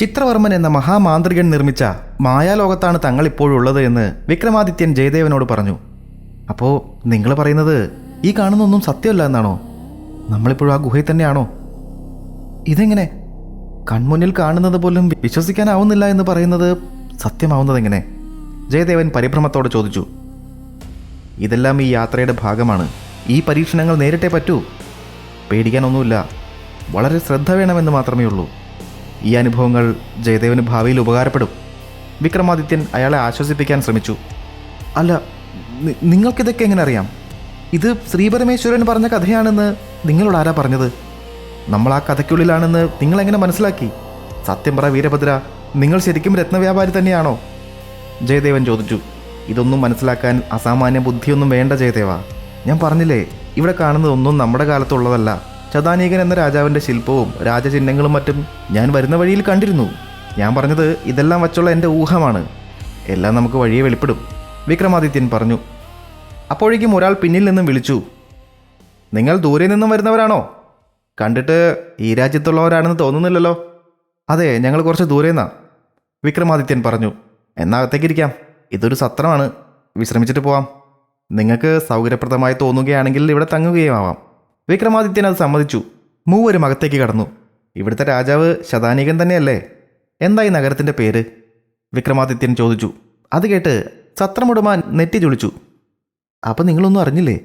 ചിത്രവർമ്മൻ എന്ന മഹാമാന്ത്രികൻ നിർമ്മിച്ച മായാലോകത്താണ് തങ്ങൾ ഇപ്പോഴുള്ളത് എന്ന് വിക്രമാദിത്യൻ ജയദേവനോട് പറഞ്ഞു. അപ്പോൾ നിങ്ങൾ പറയുന്നത് ഈ കാണുന്നൊന്നും സത്യമല്ല എന്നാണോ? നമ്മളിപ്പോഴും ആ ഗുഹയിൽ തന്നെയാണോ? ഇതെങ്ങനെ? കൺമുന്നിൽ കാണുന്നത് പോലും വിശ്വസിക്കാനാവുന്നില്ല എന്ന് പറയുന്നത് സത്യമാവുന്നത് എങ്ങനെ ജയദേവൻ പരിഭ്രമത്തോടെ ചോദിച്ചു. ഇതെല്ലാം ഈ യാത്രയുടെ ഭാഗമാണ്. ഈ പരീക്ഷണങ്ങൾ നേരിട്ടേ പറ്റൂ. പേടിക്കാനൊന്നുമില്ല. വളരെ ശ്രദ്ധ വേണമെന്ന് മാത്രമേ ഉള്ളൂ ഈ അനുഭവങ്ങൾ ജയദേവന് ഭാവിയിൽ ഉപകാരപ്പെടും. വിക്രമാദിത്യൻ അയാളെ ആശ്വസിപ്പിക്കാൻ ശ്രമിച്ചു. അല്ല നിങ്ങൾക്കിതൊക്കെ എങ്ങനെ അറിയാം? ഇത് ശ്രീപരമേശ്വരൻ പറഞ്ഞ കഥയാണെന്ന് നിങ്ങളോട് ആരാ പറഞ്ഞത്? നമ്മൾ ആ കഥയ്ക്കുള്ളിലാണെന്ന് നിങ്ങൾ എങ്ങനെ മനസ്സിലാക്കി? സത്യം പറ വീരഭദ്ര നിങ്ങൾ ശരിക്കും രത്നവ്യാപാരി തന്നെയാണോ? ജയദേവൻ ചോദിച്ചു. ഇതൊന്നും മനസ്സിലാക്കാൻ അസാമാന്യ ബുദ്ധിയൊന്നും വേണ്ട ജയദേവ. ഞാൻ പറഞ്ഞില്ലേ ഇവിടെ കാണുന്നതൊന്നും നമ്മുടെ കാലത്തുള്ളതല്ല. ചതാനീകൻ എന്ന രാജാവിന്റെ ശില്പവും രാജചിഹ്നങ്ങളും മറ്റും ഞാൻ വരുന്ന വഴിയിൽ കണ്ടിരുന്നു. ഞാൻ പറഞ്ഞത് ഇതെല്ലാം വച്ചുള്ള എന്റെ ഊഹമാണ്. എല്ലാം നമുക്ക് വഴിയെ വെളിപ്പെടും. വിക്രമാദിത്യൻ പറഞ്ഞു. അപ്പോഴേക്കും ഒരാൾ പിന്നിൽ നിന്നും വിളിച്ചു. നിങ്ങൾ ദൂരെ നിന്നും വരുന്നവരാണോ? കണ്ടിട്ട് ഈ രാജ്യത്തുള്ളവരാണെന്ന് തോന്നുന്നില്ലല്ലോ. അതെ ഞങ്ങൾ കുറച്ച് ദൂരെ നിന്നാ വിക്രമാദിത്യൻ പറഞ്ഞു. എന്നാ അകത്തേക്കിരിക്കാം. ഇതൊരു സത്രമാണ്. വിശ്രമിച്ചിട്ട് പോവാം. നിങ്ങൾക്ക് സൗകര്യപ്രദമായി തോന്നുകയാണെങ്കിൽ ഇവിടെ തങ്ങുകയും ആവാം വിക്രമാദിത്യൻ അത് സമ്മതിച്ചു. മൂവരും അകത്തേക്ക് കടന്നു. ഇവിടുത്തെ രാജാവ് ശതാനീകൻ തന്നെയല്ലേ? എന്തായി നഗരത്തിന്റെ പേര്? വിക്രമാദിത്യൻ ചോദിച്ചു. അത് കേട്ട് സത്രമുടമാൻ നെറ്റി ചുളിച്ചു. അപ്പം നിങ്ങളൊന്നും അറിഞ്ഞില്ലേ?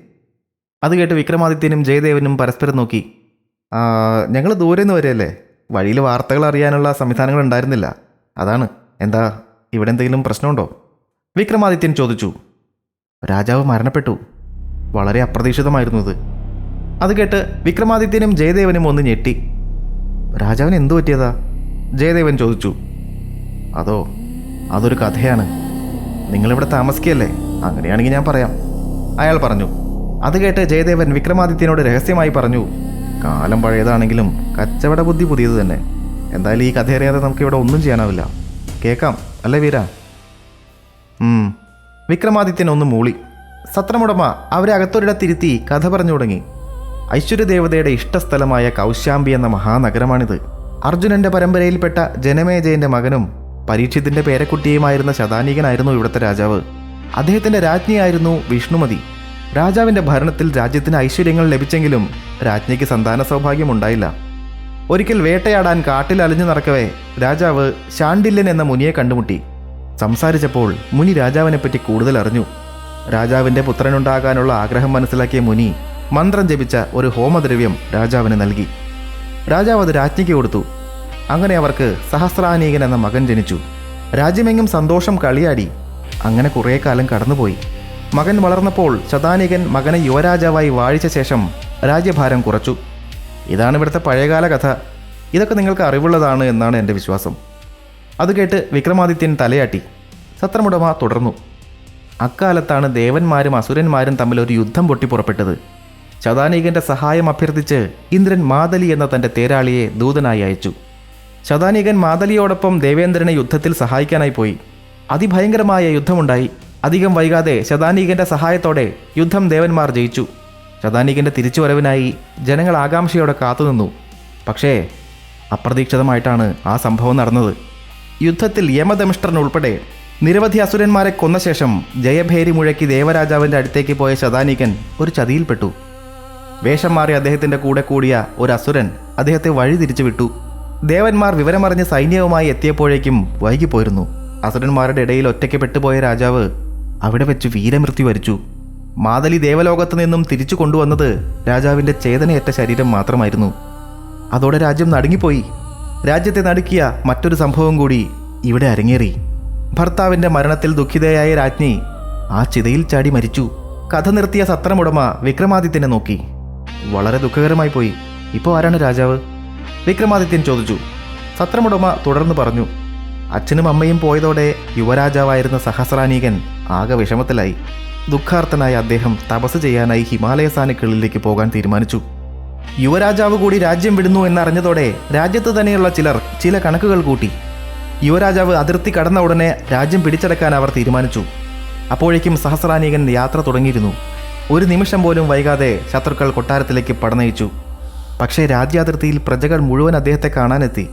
അത് കേട്ട് വിക്രമാദിത്യനും ജയദേവനും പരസ്പരം നോക്കി. ഞങ്ങൾ ദൂരെ നിന്ന് വരെയല്ലേ? വഴിയിൽ വാർത്തകൾ അറിയാനുള്ള സംവിധാനങ്ങൾ ഉണ്ടായിരുന്നില്ല. അതാണ്. എന്താ ഇവിടെ എന്തെങ്കിലും പ്രശ്നമുണ്ടോ? വിക്രമാദിത്യൻ ചോദിച്ചു. രാജാവ് മരണപ്പെട്ടു. വളരെ അപ്രതീക്ഷിതമായിരുന്നു ഇത്. അത് കേട്ട് വിക്രമാദിത്യനും ജയദേവനും ഒന്ന് ഞെട്ടി. രാജാവിന് എന്തു പറ്റിയതാ? ജയദേവൻ ചോദിച്ചു. അതോ അതൊരു കഥയാണ്. നിങ്ങളിവിടെ താമസിക്കുകയല്ലേ അങ്ങനെയാണെങ്കിൽ ഞാൻ പറയാം. അയാൾ പറഞ്ഞു. അത് കേട്ട് ജയദേവൻ വിക്രമാദിത്യനോട് രഹസ്യമായി പറഞ്ഞു. കാലം പഴയതാണെങ്കിലും കച്ചവട ബുദ്ധി പുതിയത് തന്നെ. എന്തായാലും ഈ കഥ അറിയാതെ നമുക്ക് ഇവിടെ ഒന്നും ചെയ്യാനാവില്ല. കേൾക്കാം അല്ലേ വീര. വിക്രമാദിത്യൻ ഒന്ന് മൂളി. സത്രമുടമ അവരെ അകത്തൊരിടത്തിരുത്തി കഥ പറഞ്ഞു തുടങ്ങി. ഐശ്വര്യദേവതയുടെ ഇഷ്ടസ്ഥലമായ കൗശാംബി എന്ന മഹാനഗരമാണിത്. അർജുനന്റെ പരമ്പരയിൽപ്പെട്ട ജനമേജയന്റെ മകനും പരീക്ഷിത്തിന്റെ പേരക്കുട്ടിയുമായിരുന്ന ശതാനീകനായിരുന്നു ഇവിടുത്തെ രാജാവ്. അദ്ദേഹത്തിന്റെ രാജ്ഞിയായിരുന്നു വിഷ്ണുമതി. രാജാവിന്റെ ഭരണത്തിൽ രാജ്യത്തിന് ഐശ്വര്യങ്ങൾ ലഭിച്ചെങ്കിലും രാജ്ഞിക്ക് സന്താന സൗഭാഗ്യം ഉണ്ടായില്ല ഒരിക്കൽ വേട്ടയാടാൻ കാട്ടിൽ അലിഞ്ഞു നടക്കവേ രാജാവ് ശാണ്ടില്യൻ എന്ന മുനിയെ കണ്ടുമുട്ടി. സംസാരിച്ചപ്പോൾ മുനി രാജാവിനെപ്പറ്റി കൂടുതൽ അറിഞ്ഞു രാജാവിന്റെ പുത്രനുണ്ടാകാനുള്ള ആഗ്രഹം മനസ്സിലാക്കിയ മുനി മന്ത്രം ജപിച്ച ഒരു ഹോമദ്രവ്യം രാജാവിന് നൽകി. രാജാവ് അത് രാജ്ഞിക്ക് കൊടുത്തു. അങ്ങനെ അവർക്ക് സഹസ്രാനീകൻ എന്ന മകൻ ജനിച്ചു. രാജ്യമെങ്ങും സന്തോഷം കളിയാടി. അങ്ങനെ കുറേ കാലം കടന്നുപോയി. മകൻ വളർന്നപ്പോൾ ശതാനീകൻ മകനെ യുവരാജാവായി വാഴിച്ച ശേഷം രാജ്യഭാരം കുറച്ചു. ഇതാണ് ഇവിടുത്തെ പഴയകാല കഥ. ഇതൊക്കെ നിങ്ങൾക്ക് അറിവുള്ളതാണ് എന്നാണ് എന്റെ വിശ്വാസം. അത് കേട്ട് വിക്രമാദിത്യൻ തലയാട്ടി. സത്രമുടമ തുടർന്നു. അക്കാലത്താണ് ദേവന്മാരും അസുരന്മാരും തമ്മിൽ ഒരു യുദ്ധം പൊട്ടിപ്പുറപ്പെട്ടത്. ശതാനീകന്റെ സഹായം അഭ്യർത്ഥിച്ച് ഇന്ദ്രൻ മാതലി എന്ന തന്റെ തേരാളിയെ ദൂതനായി അയച്ചു. ശതാനീകൻ മാതലിയോടൊപ്പം ദേവേന്ദ്രനെ യുദ്ധത്തിൽ സഹായിക്കാനായി പോയി. അതിഭയങ്കരമായ യുദ്ധമുണ്ടായി. അധികം വൈകാതെ ശതാനീകന്റെ സഹായത്തോടെ യുദ്ധം ദേവന്മാർ ജയിച്ചു. ശതാനീകന്റെ തിരിച്ചുവരവിനായി ജനങ്ങൾ ആകാംക്ഷയോടെ കാത്തുനിന്നു. പക്ഷേ അപ്രതീക്ഷിതമായിട്ടാണ് ആ സംഭവം നടന്നത്. യുദ്ധത്തിൽ യമദമിഷ്ട്രൻ ഉൾപ്പെടെ നിരവധി അസുരന്മാരെ കൊന്ന ശേഷം ജയഭേരി മുഴക്കി ദേവരാജാവിന്റെ അടുത്തേക്ക് പോയ ശതാനീകൻ ഒരു ചതിയിൽപ്പെട്ടു. വേഷം മാറി അദ്ദേഹത്തിന്റെ കൂടെ കൂടിയ ഒരു അസുരൻ അദ്ദേഹത്തെ വഴി തിരിച്ചു വിട്ടു ദേവന്മാർ വിവരമറിഞ്ഞ് സൈന്യവുമായി എത്തിയപ്പോഴേക്കും വൈകിപ്പോയിരുന്നു. അസുരന്മാരുടെ ഇടയിൽ ഒറ്റയ്ക്ക് പെട്ടുപോയ രാജാവ് അവിടെ വെച്ച് വീരമൃത്യു വരിച്ചു. മാതലി ദേവലോകത്ത് നിന്നും തിരിച്ചു കൊണ്ടുവന്നത് രാജാവിന്റെ ചേതനയേറ്റ ശരീരം മാത്രമായിരുന്നു. അതോടെ രാജ്യം നടുങ്ങിപ്പോയി. രാജ്യത്തെ നടുക്കിയ മറ്റൊരു സംഭവം കൂടി ഇവിടെ അരങ്ങേറി. ഭർത്താവിന്റെ മരണത്തിൽ ദുഃഖിതയായ രാജ്ഞി ആ ചിതയിൽ ചാടി മരിച്ചു. കഥ നിർത്തിയ സത്രമുടമ വിക്രമാദിത്യനെ നോക്കി. വളരെ ദുഃഖകരമായി പോയി. ഇപ്പോൾ ആരാണ് രാജാവ്? വിക്രമാദിത്യൻ ചോദിച്ചു. സത്രമുടമ തുടർന്ന് പറഞ്ഞു. അച്ഛനും അമ്മയും പോയതോടെ യുവരാജാവായിരുന്ന സഹസ്രാനീകൻ ആകെ വിഷമത്തിലായി. ദുഃഖാർത്ഥനായ അദ്ദേഹം തപസ് ചെയ്യാനായി ഹിമാലയ സാനുക്കളിലേക്ക് പോകാൻ തീരുമാനിച്ചു. യുവരാജാവ് കൂടി രാജ്യം വിടുന്നു എന്നറിഞ്ഞതോടെ രാജ്യത്ത് തന്നെയുള്ള ചിലർ ചില കണക്കുകൾ കൂട്ടി. യുവരാജാവ് അതിർത്തി കടന്ന ഉടനെ രാജ്യം പിടിച്ചടക്കാൻ അവർ തീരുമാനിച്ചു. അപ്പോഴേക്കും സഹസ്രാനീകൻ യാത്ര തുടങ്ങിയിരുന്നു. ഒരു നിമിഷം പോലും വൈകാതെ ശത്രുക്കൾ കൊട്ടാരത്തിലേക്ക് പടനയിച്ചു. പക്ഷേ രാജ്യാതിർത്തിയിൽ പ്രജകൾ മുഴുവൻ അദ്ദേഹത്തെ കാണാനെത്തി.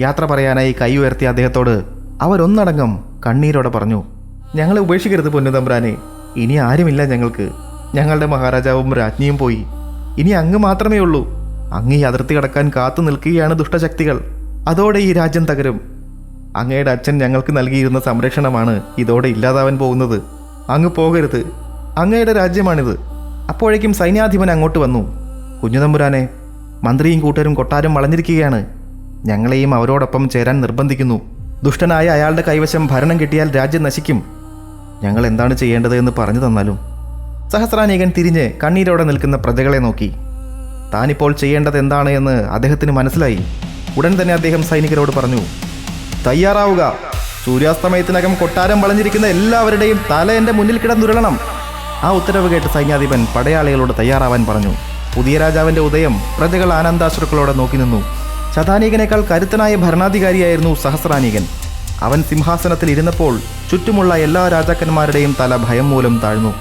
യാത്ര പറയാനായി കൈ ഉയർത്തിയ അദ്ദേഹത്തോട് അവരൊന്നടങ്കം കണ്ണീരോടെ പറഞ്ഞു ഞങ്ങളെ ഉപേക്ഷിക്കരുത് പൊന്നുതമ്പ്രാനെ ഇനി ആരുമില്ല ഞങ്ങൾക്ക്. ഞങ്ങളുടെ മഹാരാജാവും രാജ്ഞിയും പോയി. ഇനി അങ്ങ് മാത്രമേ ഉള്ളൂ. അങ്ങ് ഈ അതിർത്തി കടക്കാൻ കാത്തു നിൽക്കുകയാണ് ദുഷ്ടശക്തികൾ. അതോടെ ഈ രാജ്യം തകരും. അങ്ങയുടെ അച്ഛൻ ഞങ്ങൾക്ക് നൽകിയിരുന്ന സംരക്ഷണമാണ് ഇതോടെ ഇല്ലാതാവാൻ പോകുന്നത്. അങ്ങ് പോകരുത്. അങ്ങയുടെ രാജ്യമാണിത്. അപ്പോഴേക്കും സൈന്യാധിപൻ അങ്ങോട്ട് വന്നു. കുഞ്ഞുതമ്പുരാനെ മന്ത്രിയും കൂട്ടരും കൊട്ടാരം വളഞ്ഞിരിക്കുകയാണ്. ഞങ്ങളെയും അവരോടൊപ്പം ചേരാൻ നിർബന്ധിക്കുന്നു. ദുഷ്ടനായ അയാളുടെ കൈവശം ഭരണം കിട്ടിയാൽ രാജ്യം നശിക്കും. ഞങ്ങൾ എന്താണ് ചെയ്യേണ്ടത് എന്ന് പറഞ്ഞു തന്നാലും സഹസ്രാനേകൻ തിരിഞ്ഞ് കണ്ണീരോടെ നിൽക്കുന്ന പ്രജകളെ നോക്കി. താനിപ്പോൾ ചെയ്യേണ്ടത് എന്താണ് എന്ന് അദ്ദേഹത്തിന് മനസ്സിലായി. ഉടൻ തന്നെ അദ്ദേഹം സൈനികരോട് പറഞ്ഞു തയ്യാറാവുക. സൂര്യാസ്തമയത്തിനകം കൊട്ടാരം വളഞ്ഞിരിക്കുന്ന എല്ലാവരുടെയും തല എന്റെ മുന്നിൽ കിടന്നുരുളണം. ആ ഉത്തരവ് കേട്ട് സൈന്യാധിപൻ പടയാളികളോട് തയ്യാറാവാൻ പറഞ്ഞു. പുതിയ രാജാവിന്റെ ഉദയം പ്രജകൾ ആനന്ദാശ്രുക്കളോടെ നോക്കി നിന്നു. ശതാനീകനേക്കാൾ കരുത്തനായ ഭരണാധികാരിയായിരുന്നു സഹസ്രാനീകൻ. അവൻ സിംഹാസനത്തിൽ ഇരുന്നപ്പോൾ ചുറ്റുമുള്ള എല്ലാ രാജാക്കന്മാരുടെയും തല ഭയം മൂലം താഴ്ന്നു.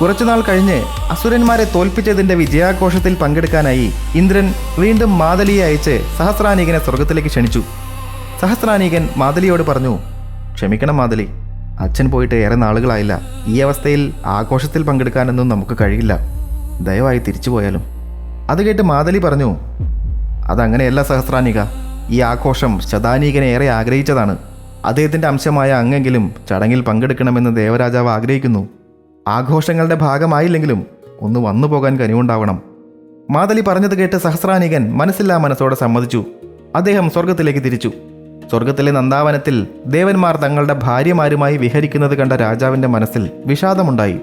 കുറച്ചുനാൾ കഴിഞ്ഞ് അസുരന്മാരെ തോൽപ്പിച്ചതിന്റെ വിജയാഘോഷത്തിൽ പങ്കെടുക്കാനായി ഇന്ദ്രൻ വീണ്ടും മാതലിയെ അയച്ച് സഹസ്രാനീകനെ സ്വർഗത്തിലേക്ക് ക്ഷണിച്ചു. സഹസ്രാനീകൻ മാതലിയോട് പറഞ്ഞു ക്ഷമിക്കണം മാതലി അച്ഛൻ പോയിട്ട് ഏറെ നാളുകളായില്ല. ഈ അവസ്ഥയിൽ ആഘോഷത്തിൽ പങ്കെടുക്കാനൊന്നും നമുക്ക് കഴിയില്ല. ദയവായി തിരിച്ചു പോയാലും. അത് കേട്ട് മാതലി പറഞ്ഞു അതങ്ങനെയല്ല സഹസ്രാനിക. ഈ ആഘോഷം ശതാനീകനെ ഏറെ ആഗ്രഹിച്ചതാണ്. അദ്ദേഹത്തിന്റെ അംശമായ അങ്ങെങ്കിലും ചടങ്ങിൽ പങ്കെടുക്കണമെന്ന് ദേവരാജാവ് ആഗ്രഹിക്കുന്നു. ആഘോഷങ്ങളുടെ ഭാഗമായില്ലെങ്കിലും ഒന്ന് വന്നു പോകാൻ കനിവുണ്ടാവണം. മാതലി പറഞ്ഞത് കേട്ട് സഹസ്രാനികൻ മനസ്സില്ലാ മനസ്സോടെ സമ്മതിച്ചു. അദ്ദേഹം സ്വർഗത്തിലേക്ക് തിരിച്ചു. സ്വർഗത്തിലെ നന്ദാവനത്തിൽ ദേവന്മാർ തങ്ങളുടെ ഭാര്യമാരുമായി വിഹരിക്കുന്നത് കണ്ട രാജാവിന്റെ മനസ്സിൽ വിഷാദമുണ്ടായി.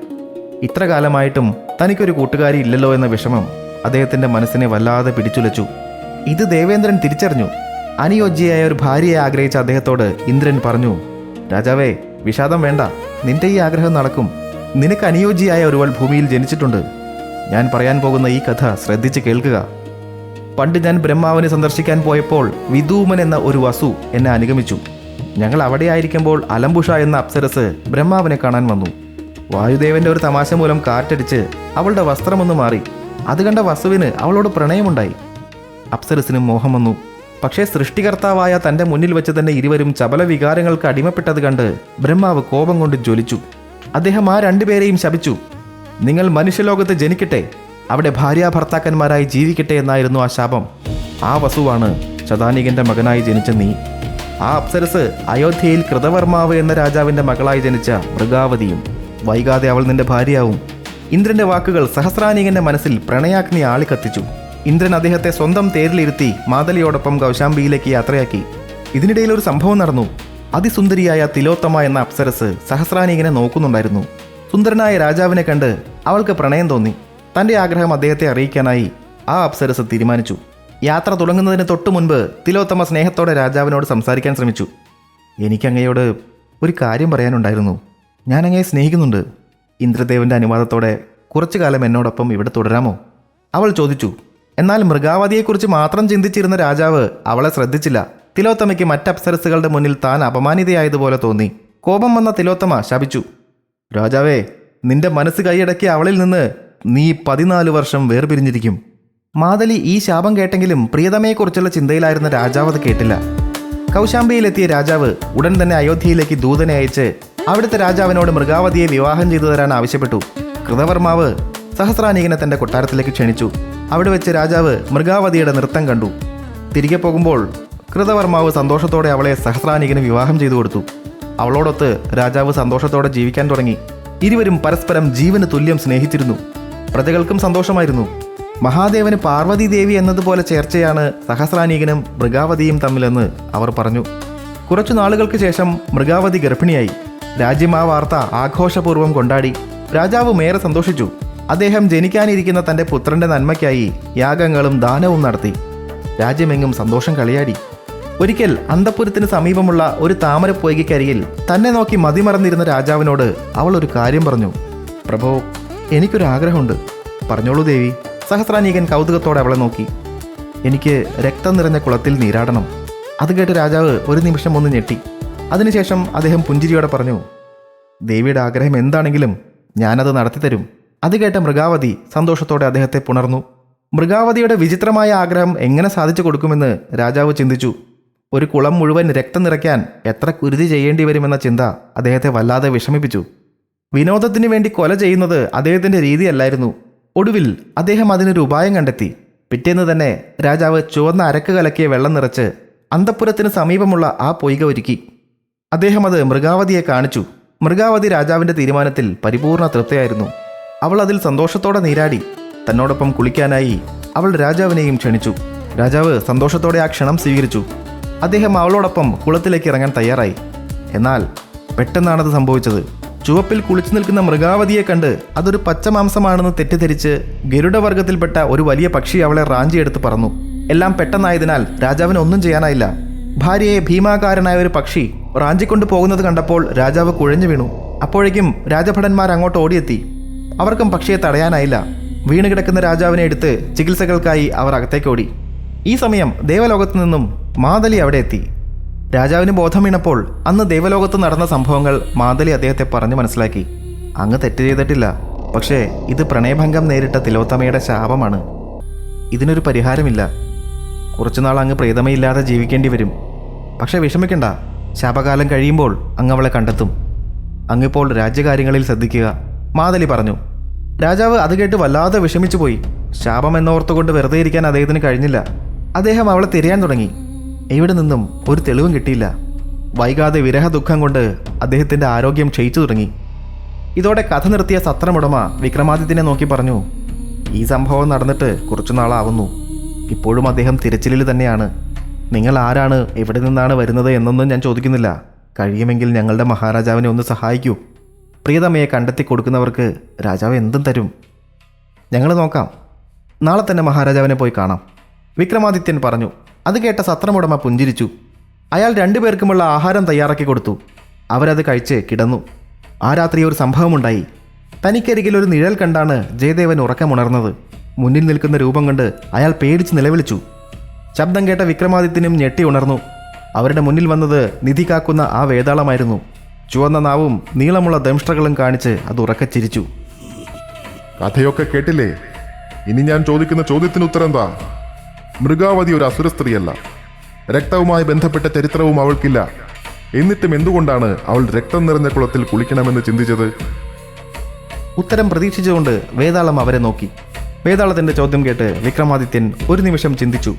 ഇത്ര കാലമായിട്ടും തനിക്കൊരു കൂട്ടുകാരി ഇല്ലല്ലോ എന്ന വിഷമം അദ്ദേഹത്തിന്റെ മനസ്സിനെ വല്ലാതെ പിടിച്ചുലച്ചു. ഇത് ദേവേന്ദ്രൻ തിരിച്ചറിഞ്ഞു. അനുയോജ്യയായ ഒരു ഭാര്യയെ ആഗ്രഹിച്ച അദ്ദേഹത്തോട് ഇന്ദ്രൻ പറഞ്ഞു രാജാവേ വിഷാദം വേണ്ട. നിന്റെ ഈ ആഗ്രഹം നടക്കും. നിനക്ക് അനുയോജ്യയായ ഒരുവൾ ഭൂമിയിൽ ജനിച്ചിട്ടുണ്ട്. ഞാൻ പറയാൻ പോകുന്ന ഈ കഥ ശ്രദ്ധിച്ച് കേൾക്കുക. പണ്ട് ഞാൻ ബ്രഹ്മാവിനെ സന്ദർശിക്കാൻ പോയപ്പോൾ വിധൂമൻ എന്ന ഒരു വസു എന്നെ അനുഗമിച്ചു. ഞങ്ങൾ അവിടെ ആയിരിക്കുമ്പോൾ അലംബുഷ എന്ന അപ്സരസ് ബ്രഹ്മാവിനെ കാണാൻ വന്നു. വായുദേവന്റെ ഒരു തമാശ മൂലം കാറ്റടിച്ച് അവളുടെ വസ്ത്രമൊന്ന് മാറി. അത് കണ്ട വസുവിന് അവളോട് പ്രണയമുണ്ടായി. അപ്സരസിന് മോഹം വന്നു. പക്ഷേ സൃഷ്ടികർത്താവായ തന്റെ മുന്നിൽ വെച്ച് തന്നെ ഇരുവരും ചപല വികാരങ്ങൾക്ക് അടിമപ്പെട്ടത് കണ്ട് ബ്രഹ്മാവ് കോപം കൊണ്ട് ജ്വലിച്ചു. അദ്ദേഹം ആ രണ്ടുപേരെയും ശപിച്ചു. നിങ്ങൾ മനുഷ്യലോകത്ത് ജനിക്കട്ടെ. അവിടെ ഭാര്യാഭർത്താക്കന്മാരായി ജീവിക്കട്ടെ എന്നായിരുന്നു ആ ശാപം. ആ വസുവാണ് ശതാനികന്റെ മകനായി ജനിച്ച നീ. ആ അപ്സരസ് അയോധ്യയിൽ കൃതവർമാവ് എന്ന രാജാവിന്റെ മകളായി ജനിച്ച മൃഗാവതിയും വൈകാതെ അവൾ നിന്റെ ഭാര്യയാവും. ഇന്ദ്രന്റെ വാക്കുകൾ സഹസ്രാനികന്റെ മനസ്സിൽ പ്രണയാഗ്നി ആളിക്കത്തിച്ചു ഇന്ദ്രൻ അദ്ദേഹത്തെ സ്വന്തം തേരിലിരുത്തി മാതലിയോടൊപ്പം കൗശാംബിയിലേക്ക് യാത്രയാക്കി. ഇതിനിടയിൽ ഒരു സംഭവം നടന്നു. അതിസുന്ദരിയായ തിലോത്തമ എന്ന അപ്സരസ് സഹസ്രാനികനെ നോക്കുന്നുണ്ടായിരുന്നു. സുന്ദരനായ രാജാവിനെ കണ്ട് അവൾക്ക് പ്രണയം തോന്നി. തന്റെ ആഗ്രഹം അദ്ദേഹത്തെ അറിയിക്കാനായി ആ അപ്സരസ് തീരുമാനിച്ചു. യാത്ര തുടങ്ങുന്നതിന് തൊട്ടു മുൻപ് തിലോത്തമ സ്നേഹത്തോടെ രാജാവിനോട് സംസാരിക്കാൻ ശ്രമിച്ചു. എനിക്കങ്ങയോട് ഒരു കാര്യം പറയാനുണ്ടായിരുന്നു. ഞാനങ്ങയെ സ്നേഹിക്കുന്നുണ്ട്. ഇന്ദ്രദേവന്റെ അനുവാദത്തോടെ കുറച്ചു കാലം എന്നോടൊപ്പം ഇവിടെ തുടരാമോ? അവൾ ചോദിച്ചു. എന്നാൽ മൃഗാവതിയെക്കുറിച്ച് മാത്രം ചിന്തിച്ചിരുന്ന രാജാവ് അവളെ ശ്രദ്ധിച്ചില്ല. തിലോത്തമയ്ക്ക് മറ്റപ്സരസുകളുടെ മുന്നിൽ താൻ അപമാനിതയായതുപോലെ തോന്നി. കോപം വന്ന തിലോത്തമ ശപിച്ചു. രാജാവേ നിന്റെ മനസ്സ് കൈയടക്കി അവളിൽ നിന്ന് നീ പതിനാല് വർഷം വേർപിരിഞ്ഞിരിക്കും. മാതലി ഈ ശാപം കേട്ടെങ്കിലും പ്രിയതമയെക്കുറിച്ചുള്ള ചിന്തയിലായിരുന്ന രാജാവ് അത് കേട്ടില്ല. കൗശാംബിയിലെത്തിയ രാജാവ് ഉടൻ തന്നെ അയോധ്യയിലേക്ക് ദൂതനെ അയച്ച് അവിടുത്തെ രാജാവിനോട് മൃഗാവതിയെ വിവാഹം ചെയ്തു തരാൻ ആവശ്യപ്പെട്ടു. കൃതവർമാവ് സഹസ്രാനീകനെ തന്റെ കൊട്ടാരത്തിലേക്ക് ക്ഷണിച്ചു. അവിടെ വെച്ച് രാജാവ് മൃഗാവതിയുടെ നൃത്തം കണ്ടു. തിരികെ പോകുമ്പോൾ കൃതവർമാവ് സന്തോഷത്തോടെ അവളെ സഹസ്രാനീകന് വിവാഹം ചെയ്തു കൊടുത്തു. അവളോടൊത്ത് രാജാവ് സന്തോഷത്തോടെ ജീവിക്കാൻ തുടങ്ങി. ഇരുവരും പരസ്പരം ജീവന് തുല്യം സ്നേഹിച്ചിരുന്നു. പ്രജകൾക്കും സന്തോഷമായിരുന്നു. മഹാദേവന് പാർവതി ദേവി എന്നതുപോലെ ചേർച്ചയാണ് സഹസ്രാനീകനും മൃഗാവതിയും തമ്മിലെന്ന് അവർ പറഞ്ഞു. കുറച്ചു നാളുകൾക്ക് ശേഷം മൃഗാവതി ഗർഭിണിയായി. രാജ്യം ആ വാർത്ത ആഘോഷപൂർവം കൊണ്ടാടി. രാജാവ് മേറെ സന്തോഷിച്ചു. അദ്ദേഹം ജനിക്കാനിരിക്കുന്ന തന്റെ പുത്രന്റെ നന്മയ്ക്കായി യാഗങ്ങളും ദാനവും നടത്തി. രാജ്യമെങ്ങും സന്തോഷം കളിയാടി. ഒരിക്കൽ അന്തപുരത്തിന് സമീപമുള്ള ഒരു താമരപ്പൊയ്കയ്ക്കരികിൽ തന്നെ നോക്കി മതിമറന്നിരുന്ന രാജാവിനോട് അവൾ ഒരു കാര്യം പറഞ്ഞു. പ്രഭോ എനിക്കൊരു ആഗ്രഹമുണ്ട് പറഞ്ഞോളൂ ദേവി. സഹസ്രാനീകൻ കൗതുകത്തോടെ അവളെ നോക്കി. എനിക്ക് രക്തം നിറഞ്ഞ കുളത്തിൽ നീരാടണം. അത് കേട്ട് രാജാവ് ഒരു നിമിഷം ഒന്ന് ഞെട്ടി. അതിനുശേഷം അദ്ദേഹം പുഞ്ചിരിയോടെ പറഞ്ഞു ദേവിയുടെ ആഗ്രഹം എന്താണെങ്കിലും ഞാനത് നടത്തിത്തരും. അത് കേട്ട മൃഗാവതി സന്തോഷത്തോടെ അദ്ദേഹത്തെ പുണർന്നു. മൃഗാവതിയുടെ വിചിത്രമായ ആഗ്രഹം എങ്ങനെ സാധിച്ചു കൊടുക്കുമെന്ന് രാജാവ് ചിന്തിച്ചു. ഒരു കുളം മുഴുവൻ രക്തം നിറയ്ക്കാൻ എത്ര കുരുതി ചെയ്യേണ്ടി വരുമെന്ന ചിന്ത അദ്ദേഹത്തെ വല്ലാതെ വിഷമിപ്പിച്ചു. വിനോദത്തിന് വേണ്ടി കൊല ചെയ്യുന്നത് അദ്ദേഹത്തിന്റെ രീതിയല്ലായിരുന്നു. ഒടുവിൽ അദ്ദേഹം അതിനൊരു ഉപായം കണ്ടെത്തി. പിറ്റേന്ന് തന്നെ രാജാവ് ചുവന്ന അരക്ക് കലക്കിയ വെള്ളം നിറച്ച് അന്തപ്പുരത്തിന് സമീപമുള്ള ആ പൊയ്ക ഒരുക്കി. അദ്ദേഹം അത് മൃഗാവതിയെ കാണിച്ചു. മൃഗാവതി രാജാവിന്റെ തീരുമാനത്തിൽ പരിപൂർണ തൃപ്തയായിരുന്നു. അവൾ അതിൽ സന്തോഷത്തോടെ നീരാടി. തന്നോടൊപ്പം കുളിക്കാനായി അവൾ രാജാവിനെയും ക്ഷണിച്ചു. രാജാവ് സന്തോഷത്തോടെ ആ ക്ഷണം സ്വീകരിച്ചു. അദ്ദേഹം അവളോടൊപ്പം കുളത്തിലേക്ക് ഇറങ്ങാൻ തയ്യാറായി. എന്നാൽ പെട്ടെന്നാണത് സംഭവിച്ചത്. ചുവപ്പിൽ കുളിച്ചു നിൽക്കുന്ന മൃഗാവതിയെ കണ്ട് അതൊരു പച്ചമാംസമാണെന്ന് തെറ്റിദ്ധരിച്ച് ഗരുഡവർഗത്തിൽപ്പെട്ട ഒരു വലിയ പക്ഷി അവളെ റാഞ്ചിയെടുത്ത് പറന്നു. എല്ലാം പെട്ടെന്നായതിനാൽ രാജാവിന് ഒന്നും ചെയ്യാനായില്ല. ഭാര്യയെ ഭീമാകാരനായ ഒരു പക്ഷി റാഞ്ചിക്കൊണ്ട് പോകുന്നത് കണ്ടപ്പോൾ രാജാവ് കുഴഞ്ഞു വീണു. അപ്പോഴേക്കും രാജഭടന്മാർ അങ്ങോട്ട് ഓടിയെത്തി. അവർക്കും പക്ഷിയെ തടയാനായില്ല. വീണ് കിടക്കുന്ന രാജാവിനെ എടുത്ത് ചികിത്സകൾക്കായി അവർ അകത്തേക്ക് ഓടി. ഈ സമയം ദേവലോകത്തു നിന്നും മാതലി അവിടെ എത്തി. രാജാവിന് ബോധം വീണപ്പോൾ അന്ന് ദേവലോകത്ത് നടന്ന സംഭവങ്ങൾ മാതലി അദ്ദേഹത്തെ പറഞ്ഞു മനസ്സിലാക്കി. അങ്ങ് തെറ്റ് ചെയ്തിട്ടില്ല. പക്ഷേ ഇത് പ്രണയഭംഗം നേരിട്ട തിലോത്തമയുടെ ശാപമാണ്. ഇതിനൊരു പരിഹാരമില്ല. കുറച്ചുനാൾ അങ്ങ് പ്രീതമയില്ലാതെ ജീവിക്കേണ്ടി വരും. പക്ഷേ വിഷമിക്കണ്ട. ശാപകാലം കഴിയുമ്പോൾ അങ്ങ് അവളെ കണ്ടെത്തും. അങ്ങിപ്പോൾ രാജ്യകാര്യങ്ങളിൽ ശ്രദ്ധിക്കുക മാതലി പറഞ്ഞു. രാജാവ് അത് കേട്ട് വല്ലാതെ വിഷമിച്ചു പോയി ശാപം എന്നോർത്തുകൊണ്ട് വെറുതെ ഇരിക്കാൻ അദ്ദേഹത്തിന് കഴിഞ്ഞില്ല. അദ്ദേഹം അവളെ തിരയാൻ തുടങ്ങി. എവിടെ നിന്നും ഒരു തെളിവും കിട്ടിയില്ല. വൈകാതെ വിരഹ ദുഃഖം കൊണ്ട് അദ്ദേഹത്തിന്റെ ആരോഗ്യം ക്ഷയിച്ചു തുടങ്ങി. ഇതോടെ കഥ നിർത്തിയ സത്രമുടമ വിക്രമാദിത്യനെ നോക്കി പറഞ്ഞു ഈ സംഭവം നടന്നിട്ട് കുറച്ചു നാളാവുന്നു. ഇപ്പോഴും അദ്ദേഹം തിരച്ചിലിൽ തന്നെയാണ്. നിങ്ങൾ ആരാണ് എവിടെ നിന്നാണ് വരുന്നത് എന്നൊന്നും ഞാൻ ചോദിക്കുന്നില്ല. കഴിയുമെങ്കിൽ ഞങ്ങളുടെ മഹാരാജാവിനെ ഒന്ന് സഹായിക്കൂ. പ്രിയതമയെ കണ്ടെത്തി കൊടുക്കുന്നവർക്ക് രാജാവ് എന്തും തരും. ഞങ്ങൾ നോക്കാം. നാളെ തന്നെ മഹാരാജാവിനെ പോയി കാണാം. വിക്രമാദിത്യൻ പറഞ്ഞു അത് കേട്ട സത്രമുടമ പുഞ്ചിരിച്ചു. അയാൾ രണ്ടുപേർക്കുമുള്ള ആഹാരം തയ്യാറാക്കി കൊടുത്തു. അവരത് കഴിച്ച് കിടന്നു. ആ രാത്രി ഒരു സംഭവമുണ്ടായി. തനിക്കരികിൽ ഒരു നിഴൽ കണ്ടാണ് ജയദേവൻ ഉറക്കമുണർന്നത്. മുന്നിൽ നിൽക്കുന്ന രൂപം കണ്ട് അയാൾ പേടിച്ച് നിലവിളിച്ചു. ശബ്ദം കേട്ട വിക്രമാദിത്യനും ഞെട്ടി ഉണർന്നു. അവരുടെ മുന്നിൽ വന്നത് നിധി കാക്കുന്ന ആ വേതാളമായിരുന്നു. ചുവന്ന നാവും നീളമുള്ള ദംഷ്ട്രകളും കാണിച്ച് അത് ഉറക്കെ ചിരിച്ചു. കഥയൊക്കെ കേട്ടില്ലേ? ഇനി ഞാൻ ചോദിക്കുന്ന ചോദ്യത്തിന് ഉത്തരം എന്താ? മൃഗാവതി ഒരു അസുര സ്ത്രീയല്ല. രക്തവുമായി ബന്ധപ്പെട്ട ചരിത്രവും അവൾക്കില്ല. എന്നിട്ടും എന്തുകൊണ്ടാണ് അവൾ രക്തം നിറഞ്ഞ കുളത്തിൽ കുളിക്കണമെന്ന് ചിന്തിച്ചത്? ഉത്തരം പ്രതീക്ഷിച്ചുകൊണ്ട് വേതാളം അവരെ നോക്കി. വേതാളത്തിന്റെ ചോദ്യം കേട്ട് വിക്രമാദിത്യൻ ഒരു നിമിഷം ചിന്തിച്ചു.